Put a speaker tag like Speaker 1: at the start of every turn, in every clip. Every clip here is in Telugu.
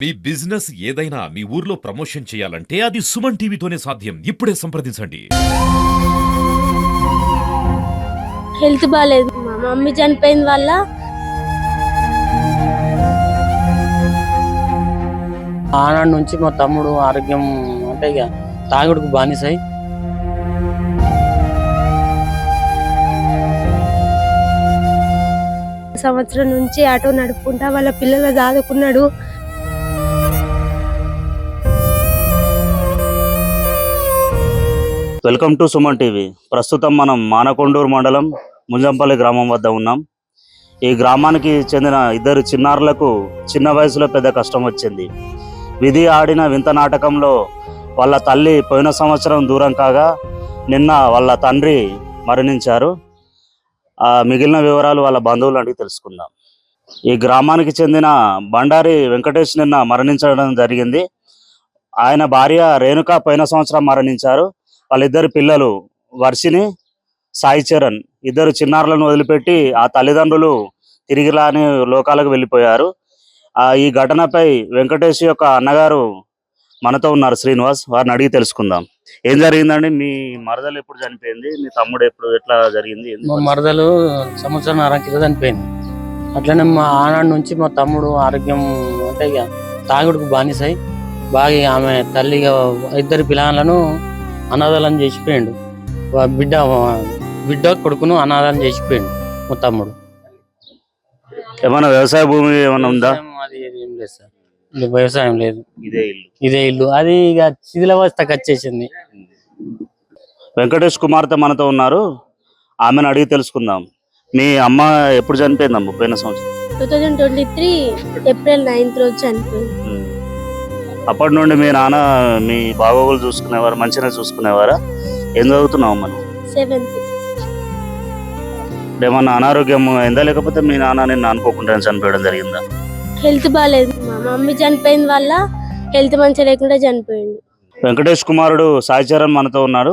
Speaker 1: మీ బిజినెస్ ఏదైనా మీ ఊర్లో ప్రమోషన్ చేయాలంటే అది సుమన్ టీవీతోనే సాధ్యం. ఇప్పుడే సంప్రదించండి.
Speaker 2: హెల్త్ బాగాలేదు మా మమ్మీ చనిపోయిన వల్ల
Speaker 3: ఆనాడు నుంచి మా తమ్ముడు ఆరోగ్యం అంటే ఇక తాగుడుకు బానిసై.
Speaker 2: సంవత్సరం నుంచి ఆటో నడుపుకుంటా వాళ్ళ పిల్లలు దాదుకున్నాడు
Speaker 4: వెల్కమ్ టు సుమన్ టీవీ. ప్రస్తుతం మనం మానకొండూరు మండలం ముంజంపల్లి గ్రామం వద్ద ఉన్నాం. ఈ గ్రామానికి చెందిన ఇద్దరు చిన్నారులకు చిన్న వయసులో పెద్ద కష్టం వచ్చింది. విధి ఆడిన వింత నాటకంలో వాళ్ళ తల్లి పోయిన సంవత్సరం దూరం కాగా నిన్న వాళ్ళ తండ్రి మరణించారు. ఆ మిగిలిన వివరాలు వాళ్ళ బంధువులు అడిగి తెలుసుకుందాం. ఈ గ్రామానికి చెందిన బండారి వెంకటేష్ నిన్న మరణించడం జరిగింది. ఆయన భార్య రేణుక పోయిన సంవత్సరం మరణించారు. వాళ్ళిద్దరు పిల్లలు వర్షిని సాయి చరణ్. ఇద్దరు చిన్నారులను వదిలిపెట్టి ఆ తల్లిదండ్రులు తిరిగి రాని లోకాలకు వెళ్ళిపోయారు. ఆ ఈ ఘటనపై వెంకటేష్ యొక్క అన్నగారు మనతో ఉన్నారు శ్రీనివాస్. వారిని అడిగి తెలుసుకుందాం. ఏం జరిగిందండి? మీ మరదలు ఎప్పుడు చనిపోయింది? మీ తమ్ముడు ఎప్పుడు ఎట్లా జరిగింది?
Speaker 3: మా మరదలు సంవత్సరం కింద చనిపోయింది. అట్లనే మా ఆనాడు నుంచి మా తమ్ముడు ఆరోగ్యం అంటే ఇక తాగుడుకు బానిసై. బాగా ఆమె తల్లిగా ఇద్దరు పిల్లలను అనాథాలను చేసిపోయిండు. బిడ్డ బిడ్డ కొడుకును అనాథాలను చేసిపోయిండు మా తమ్ముడు.
Speaker 4: ఏమైనా వ్యవసాయ భూమి ఏమైనా ఉందా?
Speaker 3: వ్యవసాయం అది ఏం లేదు సార్. వ్యవసాయం లేదు.
Speaker 4: ఇదే ఇల్లు.
Speaker 3: ఇదే ఇల్లు. అది ఇక శిథిలావస్థకు వచ్చేసింది
Speaker 4: వెంకటేష్ కుమార్తె మనతో ఉన్నారు. ఆమెను అడిగి తెలుసుకుందాం. మీ అమ్మ ఎప్పుడు చనిపోయిందమ్మ? పోయిన సంవత్సరం.
Speaker 2: Two thousand twenty three April ninth రోజు చనిపోయింది.
Speaker 4: అప్పటి నుండి మీ నాన్న మీ బాగోగులు చూసుకునేవారు మంచిగా చూసుకునేవారా? ఏం చదువుతున్నావు మనం
Speaker 2: సెవెంత్.
Speaker 4: ఏమన్నా అనారోగ్యం అయిందా? లేకపోతే మీ నాన్న నిన్ను అనుకోకుండా చనిపోయడం జరిగిందా?
Speaker 2: హెల్త్ బాగాలేదు మా మమ్మీ చనిపోయిన వల్ల హెల్త్ మంచిగా లేకుండా చనిపోయిండు
Speaker 4: వెంకటేష్ కుమారుడు సాయి చరణ్ మనతో ఉన్నాడు.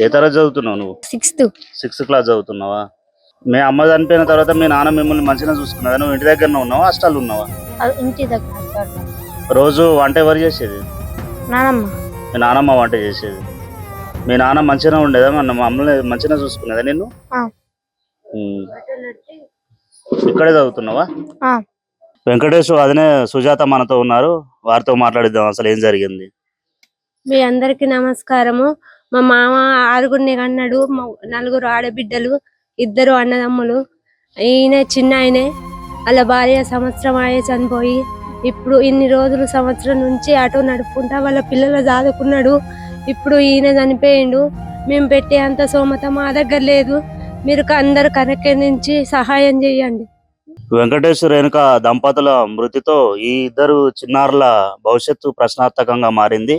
Speaker 4: ఏ తరగతి చదువుతున్నావు నువ్వు?
Speaker 2: సిక్స్త్.
Speaker 4: సిక్స్త్ క్లాస్ చదువుతున్నావా? మీ అమ్మ చనిపోయిన తర్వాత మీ నాన్న మిమ్మల్ని మంచిగా చూసుకున్నదా నువ్వు ఇంటి దగ్గర ఉన్నావా? హాస్టల్ ఉన్నావా?
Speaker 2: ఇంటి దగ్గర
Speaker 4: రోజు వంట ఎవరు చేసేది?
Speaker 2: నానమ్మ.
Speaker 4: మీ నాన్నమ్మ వంట చేసేది. మీ నాన్న మంచిగా ఉండేదా? మన మమ్మల్ని మంచిగా చూసుకునేదా నిన్ను?
Speaker 2: ఆ.
Speaker 4: ఉమ్. ఇక్కడే చదువుతున్నావా?
Speaker 2: ఆ.
Speaker 4: వెంకటేష్ అదనే సుజాత మనతో ఉన్నారు. వారితో మాట్లాడిద్దాం అసలు ఏం జరిగింది.
Speaker 2: మీ అందరికి నమస్కారము. మా మామ ఆరుగురిని కన్నాడు. మా నలుగురు ఆడబిడ్డలు. ఇద్దరు అన్నదమ్ములు. ఈయన చిన్న ఆయనే వాళ్ళ భార్య సంవత్సరం ఆయే చనిపోయి ఇప్పుడు ఇన్ని రోజులు సంవత్సరం నుంచి ఆటో నడుపుకుంటా వాళ్ళ పిల్లలు దాదుకున్నాడు. ఇప్పుడు ఈయన చనిపోయిండు. మేము పెట్టే అంత సోమత మా దగ్గర లేదు. మీరు అందరు కనెక్కించి సహాయం చేయండి.
Speaker 4: వెంకటేశ్వర వెనుక దంపతుల మృతితో ఈ ఇద్దరు చిన్నారుల భవిష్యత్తు ప్రశ్నార్థకంగా మారింది.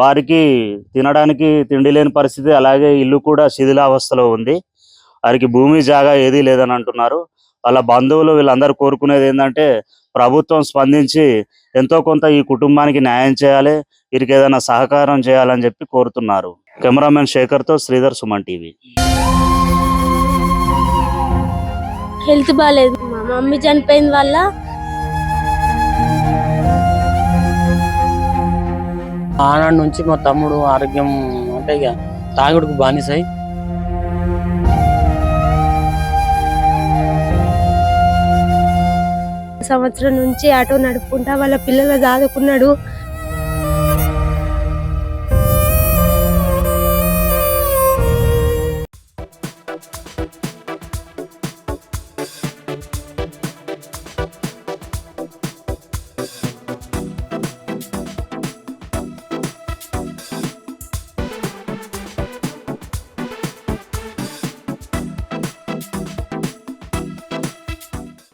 Speaker 4: వారికి తినడానికి తిండి లేని పరిస్థితి అలాగే ఇల్లు కూడా శిథిలావస్థలో ఉంది. వారికి భూమి జాగా ఏదీ లేదని అంటున్నారు. వాళ్ళ బంధువులు వీళ్ళందరూ కోరుకునేది ఏంటంటే ప్రభుత్వం స్పందించి ఎంతో కొంత ఈ కుటుంబానికి న్యాయం చేయాలి వీరికి ఏదైనా సహకారం చేయాలని చెప్పి కోరుతున్నారు. కెమెరామెన్ శేఖర్తో శ్రీధర్ సుమన్ టీవీ.
Speaker 2: హెల్త్ బాగాలేదు మా మమ్మీ చనిపోయిన వల్ల
Speaker 3: ఆనాడు నుంచి మా తమ్ముడు ఆరోగ్యం అంటే ఇక తాగుడుకు బానిసై.
Speaker 2: సంవత్సరం నుంచి ఆటో నడుపుకుంటా వాళ్ళ పిల్లలు దాదుకున్నాడు